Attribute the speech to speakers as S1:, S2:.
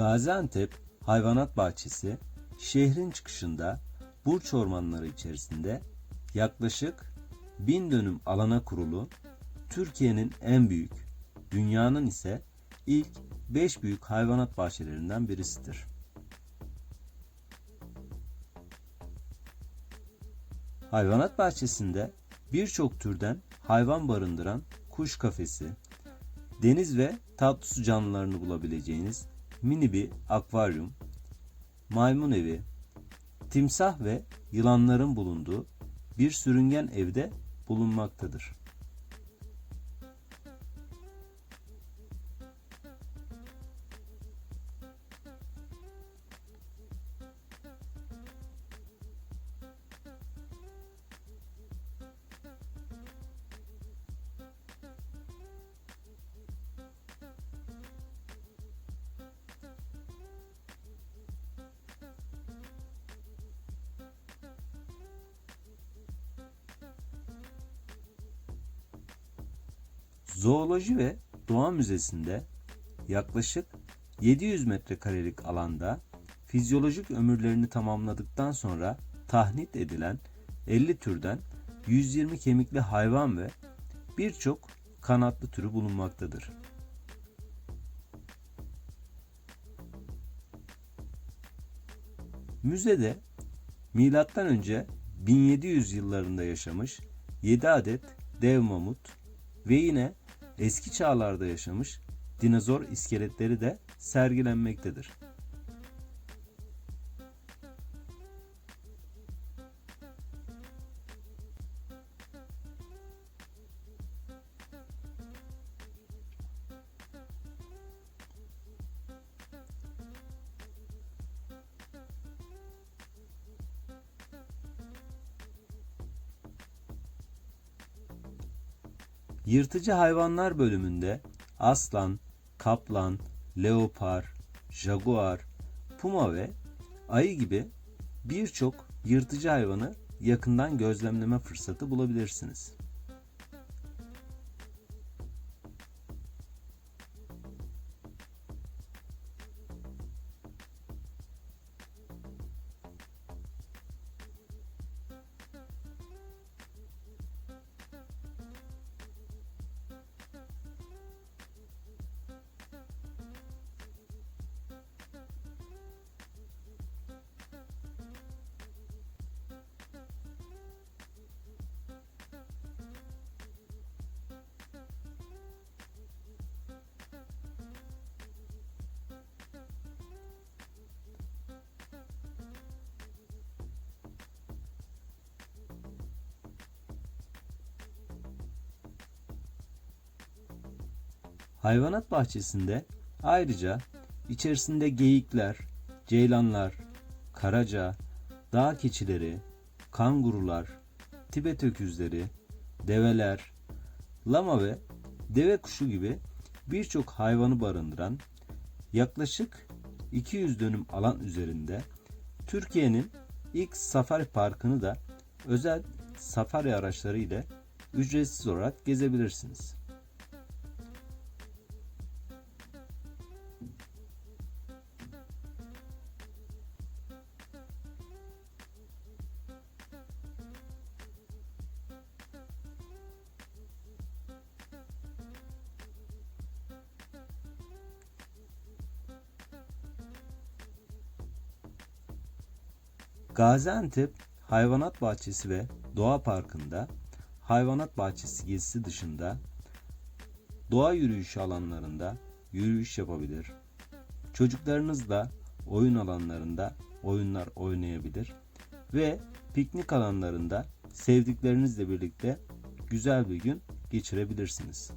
S1: Gaziantep Hayvanat Bahçesi şehrin çıkışında Burç ormanları içerisinde yaklaşık 1000 dönüm alana kurulu Türkiye'nin en büyük, dünyanın ise ilk 5 büyük hayvanat bahçelerinden birisidir. Hayvanat bahçesinde birçok türden hayvan barındıran kuş kafesi, deniz ve tatlı su canlılarını bulabileceğiniz mini bir akvaryum, maymun evi, timsah ve yılanların bulunduğu bir sürüngen evde bulunmaktadır. Zooloji ve Doğa Müzesi'nde yaklaşık 700 metrekarelik alanda fizyolojik ömürlerini tamamladıktan sonra tahnit edilen 50 türden 120 kemikli hayvan ve birçok kanatlı türü bulunmaktadır. Müzede milattan önce 1700 yıllarında yaşamış 7 adet dev mamut ve yine eski çağlarda yaşamış dinozor iskeletleri de sergilenmektedir. Yırtıcı hayvanlar bölümünde aslan, kaplan, leopar, jaguar, puma ve ayı gibi birçok yırtıcı hayvanı yakından gözlemleme fırsatı bulabilirsiniz. Hayvanat bahçesinde ayrıca içerisinde geyikler, ceylanlar, karaca, dağ keçileri, kangurular, Tibet öküzleri, develer, lama ve deve kuşu gibi birçok hayvanı barındıran yaklaşık 200 dönüm alan üzerinde Türkiye'nin ilk safari parkını da özel safari araçları ile ücretsiz olarak gezebilirsiniz. Gaziantep Hayvanat Bahçesi ve Doğa Parkı'nda hayvanat bahçesi gezisi dışında doğa yürüyüşü alanlarında yürüyüş yapabilir. Çocuklarınızla oyun alanlarında oyunlar oynayabilir ve piknik alanlarında sevdiklerinizle birlikte güzel bir gün geçirebilirsiniz.